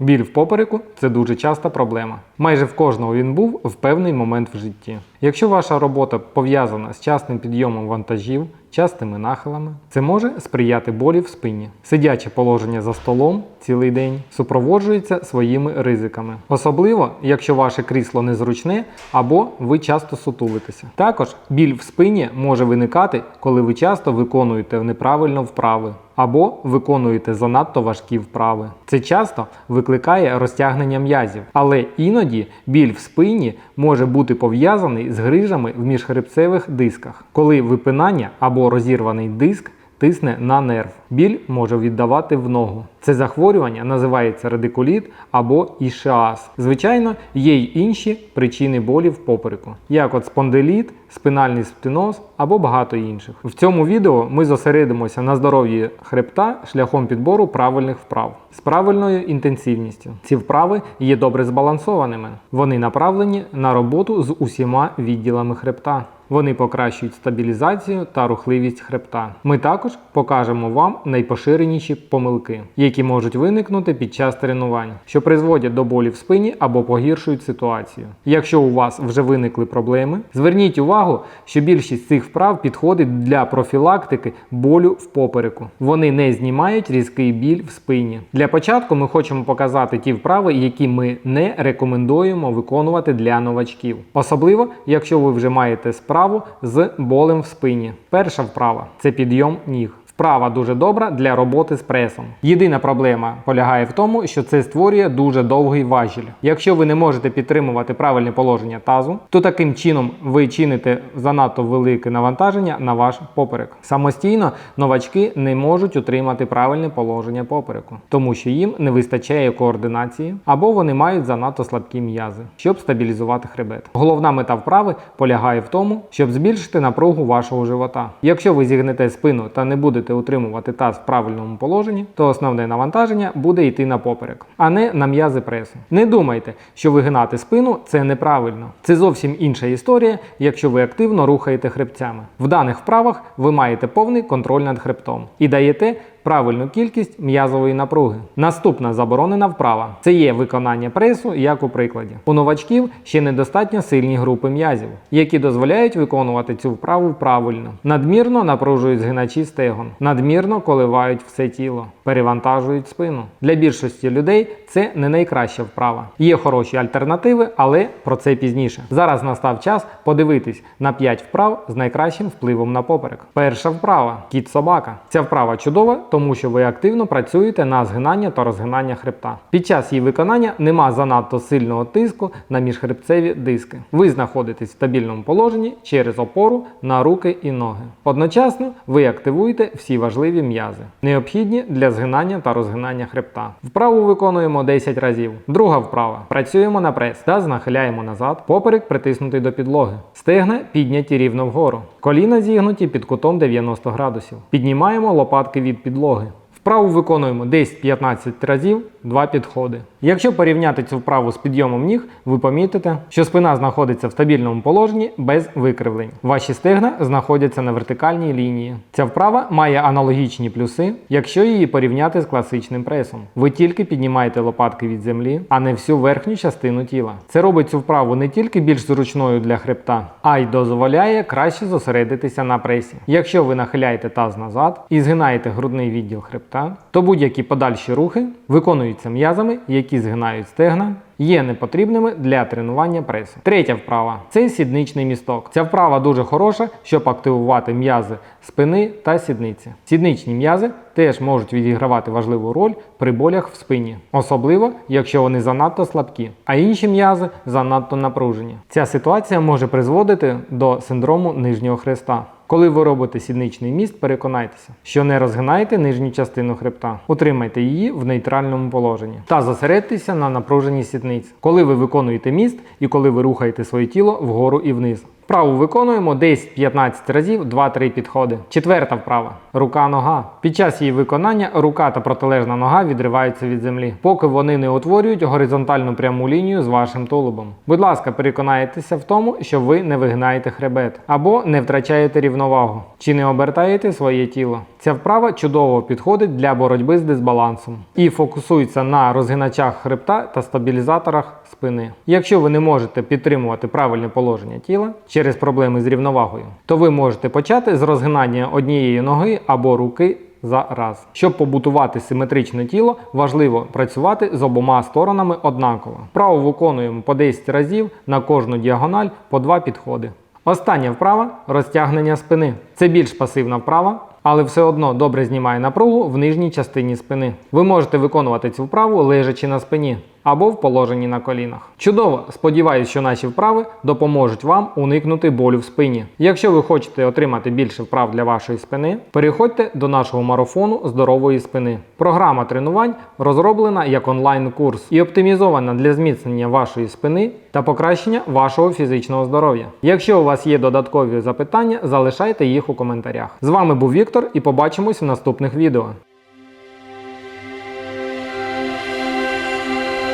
Біль в попереку це дуже часта проблема. Майже в кожного він був в певний момент в житті. Якщо ваша робота пов'язана з частим підйомом вантажів, частими нахилами, це може сприяти болі в спині. Сидяче положення за столом цілий день супроводжується своїми ризиками, особливо якщо ваше крісло незручне або ви часто сутулитеся. Також біль в спині може виникати, коли ви часто виконуєте неправильно вправи або виконуєте занадто важкі вправи. Це часто викликає розтягнення м'язів, але іноді біль в спині може бути пов'язаний з грижами в міжхребцевих дисках, коли випинання або розірваний диск тисне на нерв. Біль може віддавати в ногу. Це захворювання називається радикуліт або ішіаз. Звичайно, є й інші причини болі в попереку, як от спондиліт, спинальний стеноз або багато інших. В цьому відео ми зосередимося на здоров'ї хребта шляхом підбору правильних вправ з правильною інтенсивністю. Ці вправи є добре збалансованими. Вони направлені на роботу з усіма відділами хребта. Вони покращують стабілізацію та рухливість хребта. Ми також покажемо вам найпоширеніші помилки, які можуть виникнути під час тренувань, що призводять до болі в спині або погіршують ситуацію. Якщо у вас вже виникли проблеми, зверніть увагу, що більшість цих вправ підходить для профілактики болю в попереку. Вони не знімають різкий біль в спині. Для початку ми хочемо показати ті вправи, які ми не рекомендуємо виконувати для новачків, особливо якщо ви вже маєте справу з болем в спині. Перша вправа це підйом ніг. Вправа дуже добра для роботи з пресом. Єдина проблема полягає в тому, що це створює дуже довгий важіль. Якщо ви не можете підтримувати правильне положення тазу, то таким чином ви чините занадто велике навантаження на ваш поперек. Самостійно новачки не можуть утримати правильне положення попереку, тому що їм не вистачає координації або вони мають занадто слабкі м'язи, щоб стабілізувати хребет. Головна мета вправи полягає в тому, щоб збільшити напругу вашого живота. Якщо ви зігнете спину та не будете утримувати таз в правильному положенні, то основне навантаження буде йти на поперек, а не на м'язи пресу. Не думайте, що вигинати спину це неправильно. Це зовсім інша історія, якщо ви активно рухаєте хребцями. В даних вправах ви маєте повний контроль над хребтом і даєте правильну кількість м'язової напруги. Наступна заборонена вправа це є виконання пресу, як у прикладі. У новачків ще недостатньо сильні групи м'язів, які дозволяють виконувати цю вправу правильно. Надмірно напружують згиначі стегон, надмірно коливають все тіло, перевантажують спину. Для більшості людей це не найкраща вправа. Є хороші альтернативи, але про це пізніше. Зараз настав час подивитись на 5 вправ з найкращим впливом на поперек. Перша вправа кіт собака. Ця вправа чудова, тому що ви активно працюєте на згинання та розгинання хребта. Під час її виконання нема занадто сильного тиску на міжхребцеві диски. Ви знаходитесь в стабільному положенні через опору на руки і ноги. Одночасно ви активуєте всі важливі м'язи, необхідні для згинання та розгинання хребта. Вправу виконуємо 10 разів. Друга вправа. Працюємо на прес та нахиляємо назад, поперек притиснутий до підлоги. Стегна підняті рівно вгору. Коліна зігнуті під кутом 90 градусів. Піднімаємо лопатки від підлоги. Вправу виконуємо 10-15 разів, 2 підходи. Якщо порівняти цю вправу з підйомом ніг, ви помітите, що спина знаходиться в стабільному положенні без викривлень. Ваші стегна знаходяться на вертикальній лінії. Ця вправа має аналогічні плюси, якщо її порівняти з класичним пресом. Ви тільки піднімаєте лопатки від землі, а не всю верхню частину тіла. Це робить цю вправу не тільки більш зручною для хребта, а й дозволяє краще зосередитися на пресі. Якщо ви нахиляєте таз назад і згинаєте грудний відділ хребта, то будь-які подальші рухи виконуються м'язами, які згинають стегна, є непотрібними для тренування пресу. Третя вправа це сідничний місток. Ця вправа дуже хороша, щоб активувати м'язи спини та сідниці. Сідничні м'язи теж можуть відігравати важливу роль при болях в спині, особливо якщо вони занадто слабкі, а інші м'язи занадто напружені. Ця ситуація може призводити до синдрому нижнього хреста. Коли ви робите сідничний міст, переконайтеся, що не розгинаєте нижню частину хребта. Утримайте її в нейтральному положенні та зосередьтеся на напруженні сідниць, коли ви виконуєте міст і коли ви рухаєте своє тіло вгору і вниз. Вправу виконуємо 10-15 разів 2-3 підходи. Четверта вправа. Рука-нога. Під час її виконання рука та протилежна нога відриваються від землі, поки вони не утворюють горизонтальну пряму лінію з вашим тулубом. Будь ласка, переконайтеся в тому, що ви не вигинаєте хребет або не втрачаєте рівновагу чи не обертаєте своє тіло. Ця вправа чудово підходить для боротьби з дисбалансом і фокусується на розгиначах хребта та стабілізаторах спини. Якщо ви не можете підтримувати правильне положення тіла через проблеми з рівновагою, то ви можете почати з розгинання однієї ноги або руки за раз. Щоб побутувати симетричне тіло, важливо працювати з обома сторонами однаково. Вправо виконуємо по 10 разів на кожну діагональ по 2 підходи. Остання вправа розтягнення спини. Це більш пасивна вправа, але все одно добре знімає напругу в нижній частині спини. Ви можете виконувати цю вправу лежачи на спині або в положенні на колінах. Чудово! Сподіваюсь, що наші вправи допоможуть вам уникнути болю в спині. Якщо ви хочете отримати більше вправ для вашої спини, переходьте до нашого марафону здорової спини. Програма тренувань розроблена як онлайн-курс і оптимізована для зміцнення вашої спини та покращення вашого фізичного здоров'я. Якщо у вас є додаткові запитання, залишайте їх у коментарях. З вами був Віктор і побачимось в наступних відео.